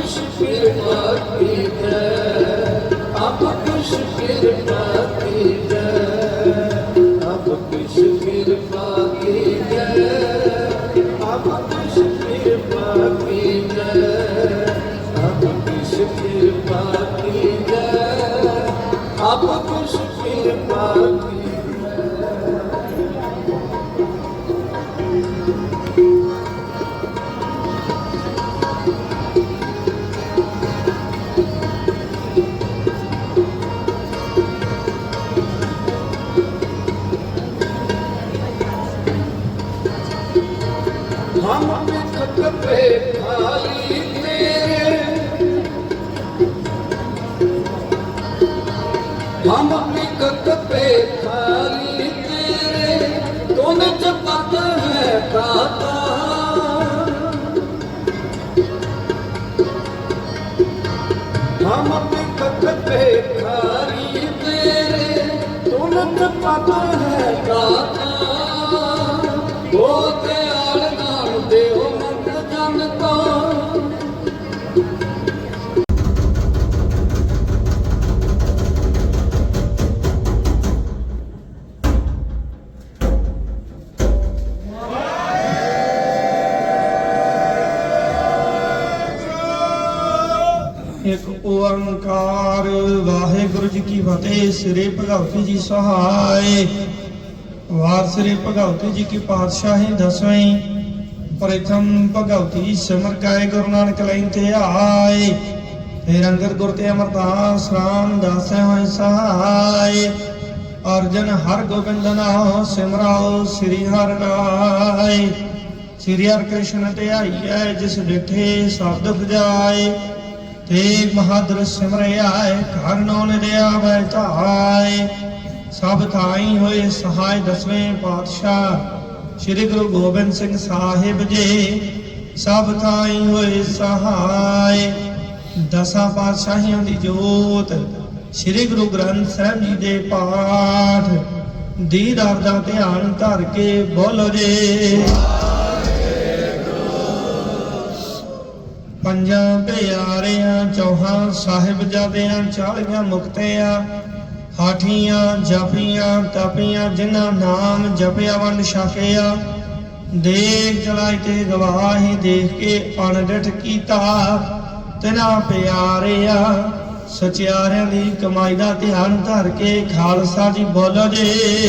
ਕਿਛ ਕਿਰਪਾ ਕੀਜੈ ਆਪ ਕਿਛ ਕਿਰਪਾ ਕੀਜੈ ਆਪ ਕਿਛ ਕਿਰਪਾ ਕੀਜੈ ਆਪ ਕਿਛ ਕਿਰਪਾ ਕੀਜੈ ਆਪ ਕਿਛ ਕਿਰਪਾ ਕੀਜੈ ਬੰਦ ਪਿਕਤ ਪੇ ਖਾਲੀ ਤੇਰੇ ਕੋਨ ਚ ਪਤ ਹੈ ਕਾਤਾ ਹਮ ਪਿਕਤ ਪੇ ਖਾਲੀ ਤੇਰੇ ਕੋਨ ਚ ਪਤ ਇੱਕ ਓੰਕਾਰ। ਵਾਹਿਗੁਰੂ ਜੀ ਕੀ ਫਤਿਹ, ਸ੍ਰੀ ਭਗਵਤੀ ਜੀ ਸਹਾਇ ਵਾਰ ਸ੍ਰੀ ਭਗਵਤੀ ਜੀ ਕੀ ਪਾਤਸ਼ਾਹੀ ਦਸਵੇਂ। ਪ੍ਰਥਮ ਭਗਵਤੀ ਸਿਮਰ ਕਾਇ ਗੁਰੂ ਨਾਨਕ ਲੈਂ ਤੇ ਆਏ। ਫਿਰ ਅੰਗਦ ਗੁਰ ਤੇ ਅਮਰਦਾਸ ਰਾਮ ਦਾਸੈ ਹੋਇ ਸਹਾਇ ਅਰਜਨ ਹਰ ਗੋਬਿੰਦ ਨਾਮ ਸਿਮਰਾਓ ਸ੍ਰੀ ਹਰਿ ਰਾਏ। ਸ੍ਰੀ ਹਰਿ ਕ੍ਰਿਸ਼ਨ ਤੇ ਆਈਐ, ਜਿਸ ਡਿਠੇ ਸਬਦ ਬਜਾਏ ਤੇਗ ਬਹਾਦਰ ਸਿਮਰਿਆ ਘਰ ਨੌਨ ਦਿਆ ਬੈ ਧਾਏ ਸਭ ਥਾਈ ਹੋਏ ਸਹਾਇ ਦਸਵੇਂ ਪਾਤਸ਼ਾਹ, ਸ੍ਰੀ ਗੁਰੂ ਗੋਬਿੰਦ ਸਿੰਘ ਸਾਹਿਬ ਜੀ। ਸਭ ਥਾਈ ਹੋਏ ਸਹਾਇ। ਦਸਾਂ ਪਾਤਸ਼ਾਹੀਆਂ ਦੀ ਜੋਤ, ਸ੍ਰੀ ਗੁਰੂ ਗ੍ਰੰਥ ਸਾਹਿਬ ਜੀ ਦੇ ਪਾਠ। ਦੀਦਾਰ ਦਾ ਧਿਆਨ ਧਰ ਕੇ ਬੋਲੋ ਜੀ। ਪੰਜਾਂ ਪਿਆਰਿਆਂ ਚੌਹਾਂ ਸਾਹਿਬਜ਼ਾਦਿਆਂ ਚਾਲੀਆਂ ਮੁਕਤਿਆਂ, ਹਾਠੀਆਂ ਜਪੀਆਂ ਤਪੀਆਂ, ਜਿਨ੍ਹਾਂ ਨਾਮ ਜਪਿਆ ਵੰਡ ਛਕਿਆ, ਦੇਖ ਜਲਾਈ ਤੇ ਗਵਾਹੀ ਦੇਖ ਕੇ ਅਣਡਿਠ ਕੀਤਾ, ਤਿਨਾ ਪਿਆਰਿਆ ਸਚਿਆਰਿਆਂ ਦੀ ਕਮਾਈ ਦਾ ਧਿਆਨ ਧਰ ਕੇ ਖਾਲਸਾ ਜੀ ਬੋਲੋ ਜੀ।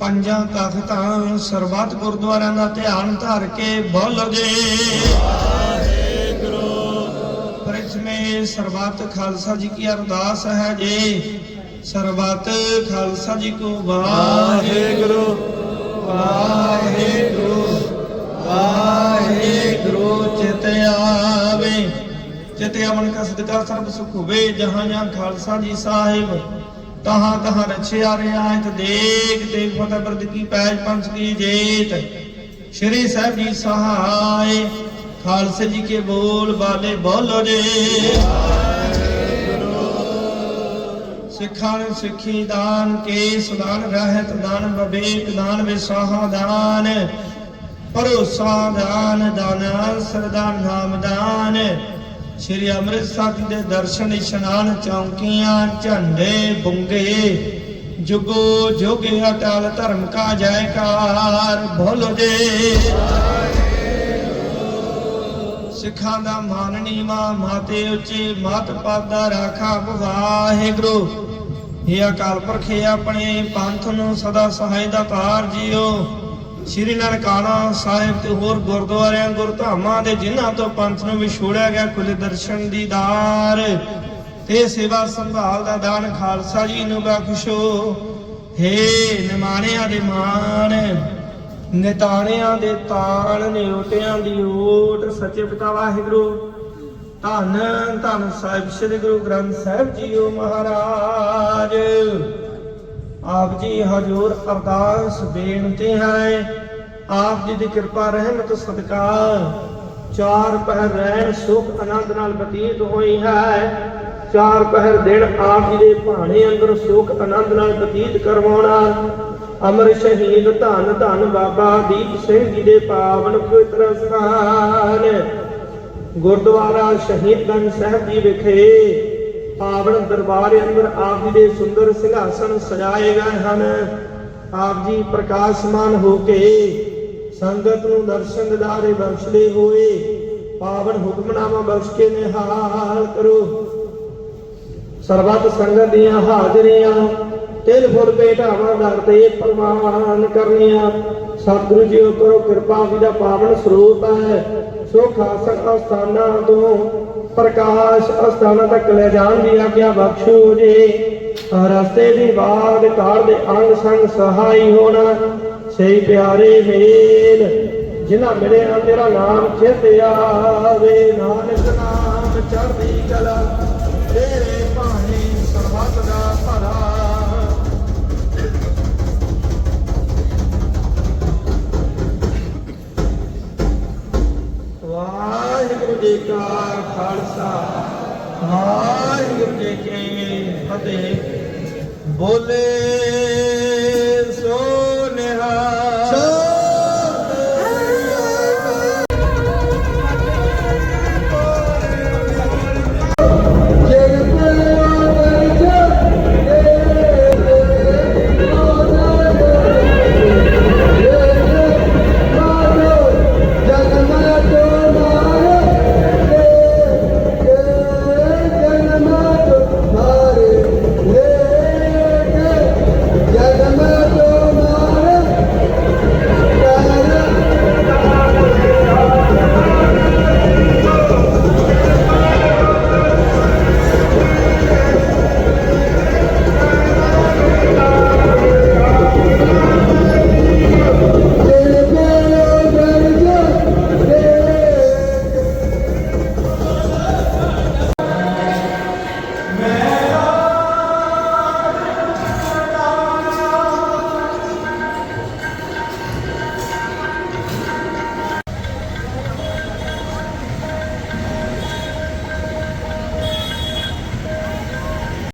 ਪੰਜਾਂ ਤਖਤਾਂ ਸਰਬੱਤ ਗੁਰਦੁਆਰਿਆਂ ਦਾ ਧਿਆਨ ਧਰ ਕੇ ਬੋਲੋ ਜੀ। ਪ੍ਰਥਮੇ ਸਰਬੱਤ ਖਾਲਸਾ ਜੀ ਕੀ ਅਰਦਾਸ ਹੈ ਜੀ। ਸਰਬੱਤ ਖਾਲਸਾ ਜੀ ਕੋ ਵਾਹਿਗੁਰੂ। ਵਾਹਿਗੁਰੂ। ਵਾਹਿਗੁਰੂ ਚਿਤ ਆਵੇ। ਚਿਤ ਆਵਨ ਕਾ ਸਦਕਾ ਸਰਬ ਸੁਖ ਹੋਵੇ, ਜਹਾਂ ਜਹਾਂ ਖਾਲਸਾ ਜੀ ਸਾਹਿਬ। ਤਹਾਂ ਤਹਾਂ ਰਛਿਆ ਰਿਆਇਤ ਦੇਖ ਦੇਖ ਫਤਿਹ ਬਰਦ ਕੀ ਪੈਜ ਪੰਚ ਕੀ ਜੇਤ। ਸ਼੍ਰੀ ਸਾਹਿਬ ਜੀ ਸਹਾਇ ਖਾਲਸੇ ਜੀ ਕੇ ਬੋਲ ਬਾਲੇ ਬੋਲੋ ਜੀ। ਸਿੱਖਾਂ ਨੂੰ ਸਿੱਖੀ ਦਾਨ ਕੇ ਦਾਨ ਰਹਿਤ, ਦਾਨ ਬਵੇਕ ਦਾਨ ਵਿਸਾਹਾ, ਦਾਨ ਭਰੋਸਾ, ਦਾਨ ਦਾਨ ਸਰਦਾ ਨਾਮ ਦਾਨ ਸ਼੍ਰੀ ਅੰਮ੍ਰਿਤਸਰ ਜੀ ਦੇ ਦਰਸ਼ਨ ਇਸ਼ਨਾਨ ਚੌਂਕੀਆਂ, ਝੰਡੇ ਬੁੰਗੇ, ਜੁਗੋ ਜੋਗੇ ਅਟਲ ਧਰਮ ਕਾ ਜੈਕਾਰ ਬੋਲੋ ਜੀ। ਸਿੱਖਾਂ ਦਾ ਮਾਨ ਨੀਵਾ ਮਾਤੇ ਉੱਚੇ ਮਤ ਪਾਦਾ ਰਾਖਾ ਵਾਹਿਗੁਰੂ ਹੇ ਅਕਾਲ ਪੁਰਖ ਆਪਣੇ ਪੰਥ ਨੂੰ ਸਦਾ ਸਹਾਇ ਦਾ ਤਾਰ ਜੀਓ। ਸ਼੍ਰੀ ਨਨਕਾਣਾ ਸਾਹਿਬ ਤੇ ਹੋਰ ਗੁਰਦੁਆਰਿਆਂ, ਗੁਰਧਾਮਾਂ ਦੇ ਜਿਨ੍ਹਾਂ ਤੋਂ ਪੰਥ ਨੂੰ ਵਿਛੋੜਿਆ ਗਿਆ ਖੁੱਲੇ ਦਰਸ਼ਨ ਦੀਦਾਰ ਤੇ ਸੇਵਾ ਸੰਭਾਲ ਦਾ ਦਾਨ ਖਾਲਸਾ ਜੀ ਨੂੰ ਬਖਸ਼ੋ ਹੇ ਨਿਮਾਣਿਆਂ ਦੇ ਮਾਣ, ਨਿਤਾਣਿਆਂ ਦੇ ਤਾਣ, ਨਿਉਟਿਆਂ ਦੀ ਓਟ, ਸੱਚੇ ਪਿਤਾ ਵਾਹਿਗੁਰੂ। ਧੰਨ ਧੰਨ ਸਾਹਿਬ, ਸ੍ਰੀ ਗੁਰੂ ਗ੍ਰੰਥ ਸਾਹਿਬ ਜੀਓ ਮਹਾਰਾਜ। ਆਪ ਜੀ ਹਜ਼ੂਰ ਅਰਦਾਸ ਬੇਨਤੀ ਹੈ, ਆਪ ਜੀ ਦੀ ਕਿਰਪਾ ਰਹਿਮਤ ਸਦਕਾ, ਚਾਰ ਪਹਿਰ ਰਹਿਣ ਸੁਖ ਆਨੰਦ ਨਾਲ ਬਤੀਤ ਹੋਈ ਹੈ, ਚਾਰ ਪਹਿਰ ਦਿਨ ਆਪ ਜੀ ਦੇ ਭਾਣੇ ਅੰਦਰ ਸੁਖ ਆਨੰਦ ਨਾਲ ਬਤੀਤ ਕਰਵਾਉਣਾ, ਅਮਰ ਸ਼ਹੀਦ ਧੰਨ ਧੰਨ ਬਾਬਾ ਦੀਪ ਸਿੰਘ ਜੀ ਦੇ ਪਾਵਨ ਪਵਿੱਤਰ ਸਥਾਨ, ਗੁਰਦੁਆਰਾ ਸ਼ਹੀਦਗੰਜ ਸਾਹਿਬ ਜੀ ਵਿਖੇ ਪਾਵਨ ਦਰਬਾਰ ਅੰਦਰ ਆਪ ਜੀ ਦੇ ਸੁੰਦਰ ਸਿੰਘਾਸਨ ਸਜਾਏ ਗਏ ਹਨ। ਆਪ ਜੀ ਪ੍ਰਕਾਸ਼ਮਾਨ ਹੋ ਕੇ ਸੰਗਤ ਨੂੰ ਦਰਸ਼ਨ ਦਿਦਾਰੇ ਬਖਸ਼ਦੇ ਹੋਏ ਪਾਵਨ ਹੁਕਮਨਾਮਾ ਬਖਸ਼ ਕੇ ਨਿਹਾਲ ਕਰੋ। ਸਰਬੱਤ ਸੰਗਤ ਦੀਆਂ ਹਾਜ਼ਰੀਆਂ, ਤਿਲ, ਫੁੱਲ ਭੇਟਾਵਾਂ ਦਰ ਤੇ ਪ੍ਰਮਾਨ ਕਰਨੀਆਂ। ਸਤਿਗੁਰੂ ਜੀ ਕਰੋ ਕਿਰਪਾ ਜੀ ਦਾ ਪਾਵਨ ਸਰੂਪ ਹੈ, ਸੋ ਖਾਸਕ ਅਸਥਾਨਾਂ ਤੋਂ ਪ੍ਰਕਾਸ਼ ਅਸਥਾਨਾਂ ਤੱਕ ਲੈ ਜਾਣ ਦੀ ਆਗਿਆ ਬਖਸ਼ੋ ਜੀ। ਰਸਤੇ ਦੀ ਬਾਦ ਕਾਰ ਦੇ ਅੰਗ ਸੰਗ ਸਹਾਈ ਹੋਣਾ। ਸਹੀ ਪਿਆਰੇ ਮੇਲ, ਜਿਨ੍ਹਾਂ ਮਿਲੇ ਤੇਰਾ ਨਾਮ ਚਿਤ ਆਵੇ। ਨਾਨਕ ਨਾਮ ਚੜ੍ਹਦੀ ਕਲਾ। ਫਤਿਹ ਬੋਲੇ।